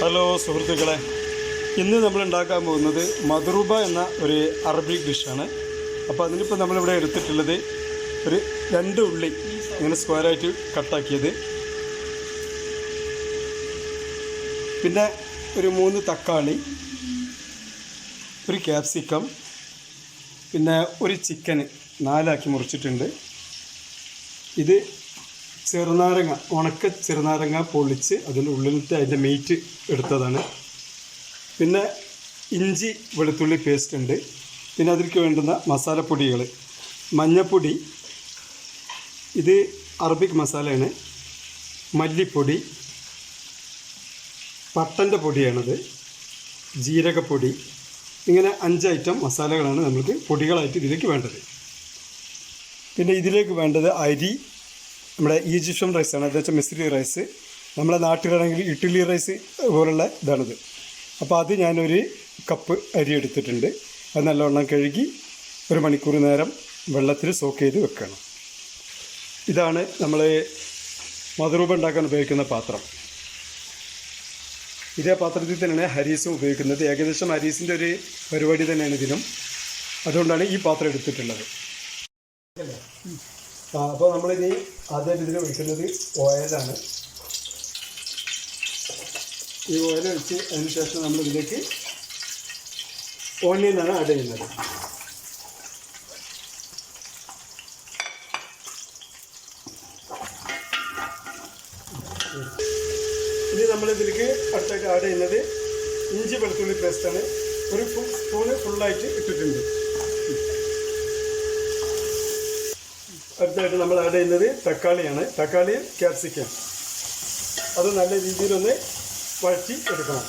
Hello സുഹൃത്തുക്കളെ. ഇന്ന് നമ്മൾ ഉണ്ടാക്കാൻ പോകുന്നത് മധുറുബ എന്ന ഒരു അറബിക് ഡിഷാണ്. അപ്പോൾ അതിനിപ്പോൾ നമ്മളിവിടെ എടുത്തിട്ടുള്ളത് ഒരു രണ്ട് ഉള്ളി ഇങ്ങനെ സ്ക്വയറായിട്ട് കട്ടാക്കിയത് പിന്നെ ഒരു മൂന്ന് തക്കാളി ഒരു ക്യാപ്സിക്കം പിന്നെ ഒരു ചിക്കന് നാലാക്കി മുറിച്ചിട്ടുണ്ട്. ഇത് ചെറുനാരങ്ങ ഉണക്ക ചെറുനാരങ്ങ പൊളിച്ച് അതിന്റെ ഉള്ളിലിട്ട് അതിന്റെ മീറ്റ് എടുത്തതാണ്. പിന്നെ ഇഞ്ചി വെളുത്തുള്ളി പേസ്റ്റ് ഉണ്ട്. പിന്നെ അതിലേക്ക് വേണ്ടുന്ന മസാലപ്പൊടികൾ. മഞ്ഞപ്പൊടി ഇത് അറബിക് മസാലയാണ്. മല്ലിപ്പൊടി പട്ടന്റെ പൊടിയാണത്. ജീരകപ്പൊടി ഇങ്ങനെ അഞ്ച് ഐറ്റം മസാലകളാണ് നമുക്ക് പൊടികളായിട്ട് ഇതിലേക്ക് വേണ്ടത്. പിന്നെ ഇതിലേക്ക് വേണ്ടത് അരി നമ്മുടെ ഈജിപ്ഷ്യൻ റൈസാണ് അതെന്ന് വെച്ചാൽ മിസ്രി റൈസ് നമ്മുടെ നാട്ടിലാണെങ്കിൽ ഇഡ്ഡലി റൈസ് പോലുള്ള ഇതാണിത്. അപ്പോൾ അത് ഞാനൊരു കപ്പ് അരി എടുത്തിട്ടുണ്ട്. അത് നല്ലവണ്ണം കഴുകി ഒരു മണിക്കൂർ നേരം വെള്ളത്തിൽ സോക്ക് ചെയ്ത് വെക്കണം. ഇതാണ് നമ്മൾ മധുരൂപ ഉണ്ടാക്കാൻ ഉപയോഗിക്കുന്ന പാത്രം. ഇതേ പാത്രത്തിൽ തന്നെയാണ് ഹരീസും ഉപയോഗിക്കുന്നത്. ഏകദേശം ഹരീസിന്റെ ഒരു പരിപാടി തന്നെയാണ് ഇതിനും അതുകൊണ്ടാണ് ഈ പാത്രം എടുത്തിട്ടുള്ളത്. അപ്പോൾ നമ്മളിനി ആദ്യമായിട്ട് ഇതിൽ ഒഴിക്കുന്നത് ഓയിലാണ്. ഈ ഓയിൽ ഒഴിച്ച് അതിന് ശേഷം നമ്മൾ ഇതിലേക്ക് ഓണിയനാണ് ആഡ് ചെയ്യുന്നത്. ഇനി നമ്മൾ ഇതിലേക്ക് അടുത്തായിട്ട് ആഡ് ചെയ്യുന്നത് ഇഞ്ചി വെളുത്തുള്ളി പേസ്റ്റാണ് ഒരു ഫുൾ സ്പൂണ് ഫുള്ളായിട്ട് ഇട്ടിട്ടുണ്ട്. അടുത്തായിട്ട് നമ്മൾ ആഡ് ചെയ്യുന്നത് തക്കാളിയാണ്. തക്കാളി ക്യാപ്സിക്കം അത് നല്ല രീതിയിലൊന്ന് വഴറ്റി എടുക്കണം.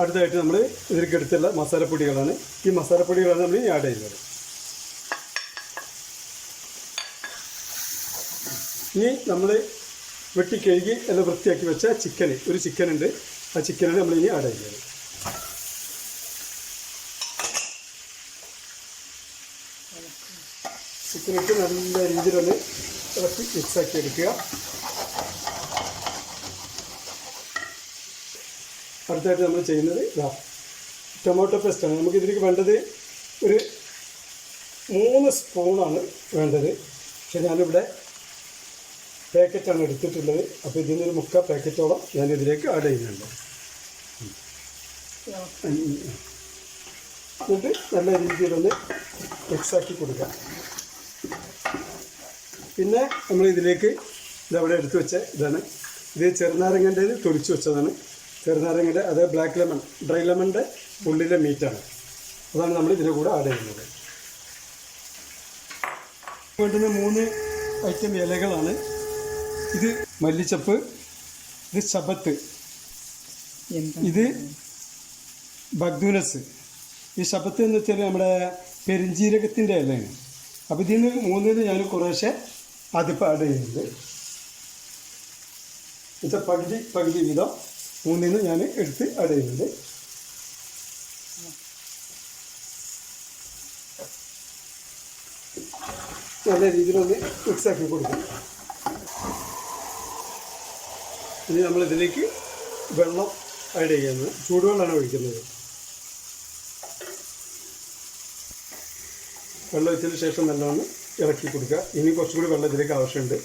അടുത്തായിട്ട് നമ്മൾ ഇതിലേക്ക് എടുത്തുള്ള മസാലപ്പൊടികളാണ്. ഈ മസാലപ്പൊടികളാണ് നമ്മൾ ആഡ് ചെയ്യുന്നത്. ഇനി നമ്മൾ വെട്ടി കഴുകി എല്ലാം വൃത്തിയാക്കി വെച്ച ചിക്കൻ ഒരു ചിക്കൻ ഉണ്ട് ആ ചിക്കനാണ് നമ്മൾ ഇനി ആഡ് ചെയ്യുന്നത്. ചിക്കനിട്ട് നല്ല രീതിയിലൊന്ന് ഇളക്കി മിക്സാക്കി എടുക്കുക. അടുത്തായിട്ട് നമ്മൾ ചെയ്യുന്നത് ഇതാ ടൊമാറ്റോ പേസ്റ്റാണ് നമുക്ക് ഇതിലേക്ക് വേണ്ടത് ഒരു മൂന്ന് സ്പൂണാണ് വേണ്ടത്. പക്ഷെ ഞാനിവിടെ പാക്കറ്റാണ് എടുത്തിട്ടുള്ളത്. അപ്പോൾ ഇതിൽ നിന്നൊരു മുക്കാൽ പാക്കറ്റോളം ഞാനിതിലേക്ക് ആഡ് ചെയ്യുന്നുണ്ട്. എന്നിട്ട് നല്ല രീതിയിലൊന്ന് മിക്സാക്കി കൊടുക്കാം പിന്നെ നമ്മൾ ഇതിലേക്ക് ഇതവിടെ എടുത്തു വെച്ച ഇതാണ്. ഇത് ചെറുനാരങ്ങന്റെ തൊലിച്ച് വെച്ചതാണ്. ചെറുനാരങ്ങന്റെ അത് ബ്ലാക്ക് ലെമൺ ഡ്രൈ ലെമണിന്റെ ഉള്ളിലെ മീറ്റാണ് അതാണ് നമ്മൾ ഇതിന്റെ കൂടെ ആഡ് ചെയ്യുന്നത്. വേണ്ടുന്ന മൂന്ന് ഐറ്റം ഇലകളാണ്. ഇത് മല്ലിച്ചപ്പ് ഇത് ശബത്ത് ഇത് ബഗ്ദൂനസ്. ഈ ശബത്ത് എന്ന് വെച്ചാൽ നമ്മുടെ പെരിഞ്ജീരകത്തിന്റെ ഇലയാണ്. അപ്പോൾ ഇതിൽ നിന്ന് മൂന്നിൽ ഞാൻ കുറേശ്ശെ അതിപ്പാട് ചെയ്യുന്നുണ്ട്. എന്നുവെച്ചാൽ പകുതി പകുതി വീതം മൂന്നിൽ നിന്ന് ഞാൻ എടുത്ത് ആഡ് ചെയ്യുന്നുണ്ട്. നല്ല രീതിയിലൊന്ന് മിക്സാക്കി കൊടുക്കും. ഇനി നമ്മളിതിലേക്ക് വെള്ളം ആഡ് ചെയ്യുന്നത്. ചൂടുവെള്ളമാണ് ഒഴിക്കുന്നത്. വെള്ളം ഒഴിച്ചതിന് ശേഷം നല്ലോണം ഇളക്കി കൊടുക്കുക. ഇനി കുറച്ചുകൂടി വെള്ളം ഇതിലേക്ക് ആവശ്യമുണ്ട്.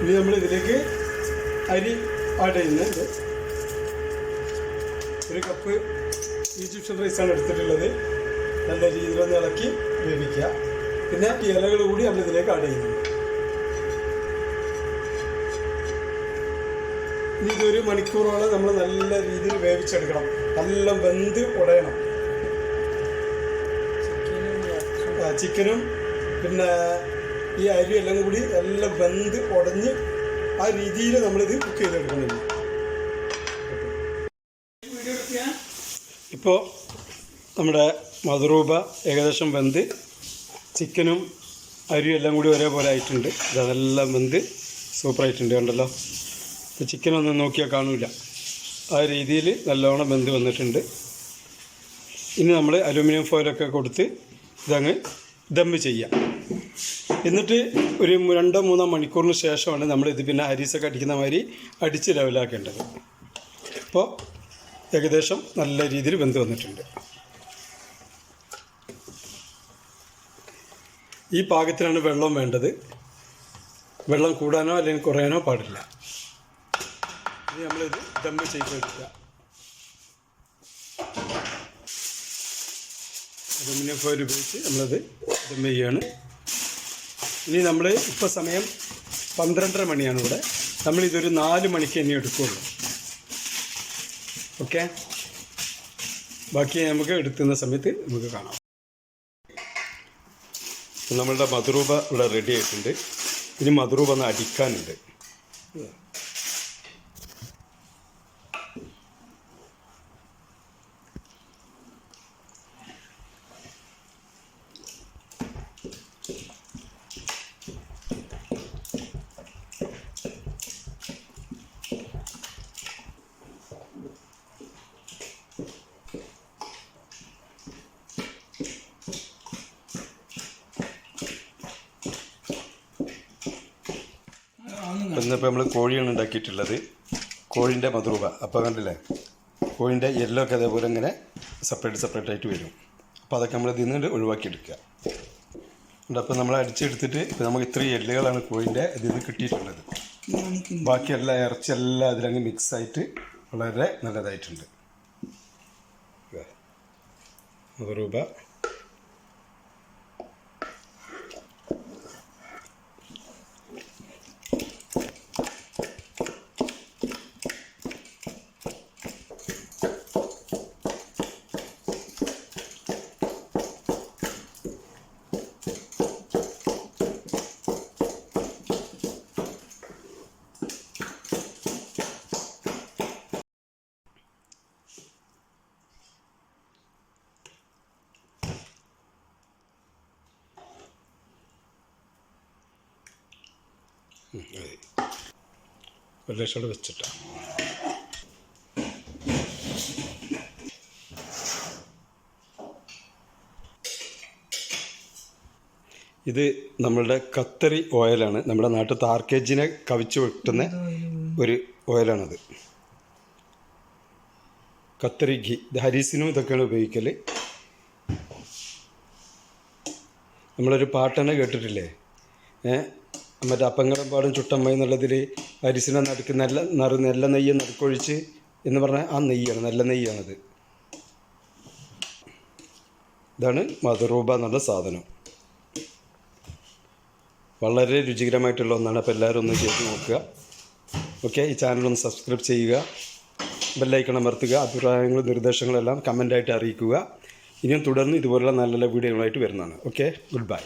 ഇനി നമ്മൾ ഇതിലേക്ക് അരി ആഡ് ചെയ്യുന്നത് ഒരു കപ്പ് ഈജിപ്ഷ്യൻ റൈസാണ് എടുത്തിട്ടുള്ളത്. നല്ല രീതിയിലൊന്ന് ഇളക്കി വേവിക്കുക. പിന്നെ ഇലകൾ കൂടി നമ്മൾ ഇതിലേക്ക് ആഡ് ചെയ്യുന്നുണ്ട്. ഇതൊരു മണിക്കൂറോളം നമ്മൾ നല്ല രീതിയിൽ വേവിച്ചെടുക്കണം. നല്ല വെന്ത് ഉടയണം. ചിക്കനും പിന്നെ ഈ അരി എല്ലാം കൂടി നല്ല വെന്ത് ഉടഞ്ഞ് ആ രീതിയിൽ നമ്മളിത് കുക്ക് ചെയ്തെടുക്കണം ഇപ്പോൾ നമ്മുടെ മധുറൂപ ഏകദേശം വെന്ത് ചിക്കനും അരിയും എല്ലാം കൂടി ഒരേപോലെ ആയിട്ടുണ്ട്. ഇതെല്ലാം വെന്ത് സൂപ്പറായിട്ടുണ്ട് കണ്ടല്ലോ. ചിക്കനൊന്നും നോക്കിയാൽ കാണില്ല ആ രീതിയിൽ നല്ലോണം വെന്ത് വന്നിട്ടുണ്ട്. ഇനി നമ്മൾ അലുമിനിയം ഫോയിലൊക്കെ കൊടുത്ത് ഇതങ്ങ് ദമ്മ് ചെയ്യാം. എന്നിട്ട് ഒരു രണ്ടോ മൂന്നോ മണിക്കൂറിന് ശേഷമാണ് നമ്മൾ ഇത് പിന്നെ ഹരീസൊക്കെ അടിക്കുന്ന മാതിരി അടിച്ച് ലെവലാക്കേണ്ടത് അപ്പോൾ ഏകദേശം നല്ല രീതിയിൽ വെന്ത് വന്നിട്ടുണ്ട്. ഈ പാകത്തിനാണ് വെള്ളം വേണ്ടത്. വെള്ളം കൂടാനോ അല്ലെങ്കിൽ കുറയാനോ പാടില്ല. ഇനി നമ്മളിത് ദമ്മ് ചെയ്തെടുക്കുക അലുമിനിയം ഫോയിൽ ഉപയോഗിച്ച് നമ്മളത് ദമ്മ് ചെയ്യാണ്. ഇനി നമ്മൾ ഇപ്പോൾ സമയം പന്ത്രണ്ടര മണിയാണ് ഇവിടെ നമ്മളിതൊരു നാല് മണിക്ക് ഇനി എടുക്കുകയുള്ളൂ ഓക്കെ ബാക്കി നമുക്ക് എടുക്കുന്ന സമയത്ത് നമുക്ക് കാണാം. നമ്മളുടെ മധുരൂപ ഇവിടെ റെഡി ആയിട്ടുണ്ട്. ഇനി മധുരൂപ ഒന്ന് അടിക്കാനുണ്ട്. ഇന്നിപ്പോൾ നമ്മൾ കോഴിയാണ് ഉണ്ടാക്കിയിട്ടുള്ളത്. കോഴിന്റെ മധുരൂപ. അപ്പോൾ കണ്ടില്ലേ? കോഴിന്റെ യെല്ലോ ഒക്കെ അതേപോലെ ഇങ്ങനെ സെപ്പറേറ്റ് സെപ്പറേറ്റ് ആയിട്ട് വരും. അപ്പോൾ അതൊക്കെ നമ്മൾ ഇതിൽ നിന്ന് ഒഴിവാക്കിയെടുക്കുക. അപ്പോൾ നമ്മൾ അടിച്ചെടുത്തിട്ട് ഇപ്പോൾ നമുക്ക് ഇത്രയും എല്ലുകളാണ് കോഴിന്റെ ഇതിൽ നിന്ന് കിട്ടിയിട്ടുള്ളത്. ബാക്കി എല്ലാ ഇറച്ചിയെല്ലാം അതിലങ്ങ് മിക്സായിട്ട് വളരെ നല്ലതായിട്ടുണ്ട്. മധുരൂപ. ഒരു വെച്ചിട്ടാണ് ഇത് നമ്മളുടെ കത്തറി ഓയിലാണ്. നമ്മുടെ നാട്ടിൽ താർക്കേജിനെ കവിച്ച് വെട്ടുന്ന ഒരു ഓയിലാണത്. കത്തറി ഘി. ഇത് ഹരീസിനും ഇതൊക്കെയാണ് ഉപയോഗിക്കൽ നമ്മളൊരു പാട്ടനെ കേട്ടിട്ടില്ലേ? മറ്റേ അപ്പങ്ങളും പാടും ചുട്ടമ്മ എന്നുള്ളതിൽ അരിസിനെ നടുക്ക് നല്ല നറു നല്ല നെയ്യ് നടുക്കൊഴിച്ച് എന്ന് പറഞ്ഞാൽ ആ നെയ്യാണ് നല്ല നെയ്യാണത്. ഇതാണ് മധുരൂപ എന്നുള്ള സാധനം. വളരെ രുചികരമായിട്ടുള്ള ഒന്നാണ് അപ്പോൾ എല്ലാവരും ഒന്ന് ചെയ്ത് നോക്കുക. ഓക്കെ ഈ ചാനൽ ഒന്ന് സബ്സ്ക്രൈബ് ചെയ്യുക. ബെല്ലൈക്കൺ അമർത്തുക. അഭിപ്രായങ്ങളും നിർദ്ദേശങ്ങളെല്ലാം കമന്റായിട്ട് അറിയിക്കുക. ഇനിയും തുടർന്ന് ഇതുപോലുള്ള നല്ല നല്ല വീഡിയോകളായിട്ട് വരുന്നതാണ്. Okay good bye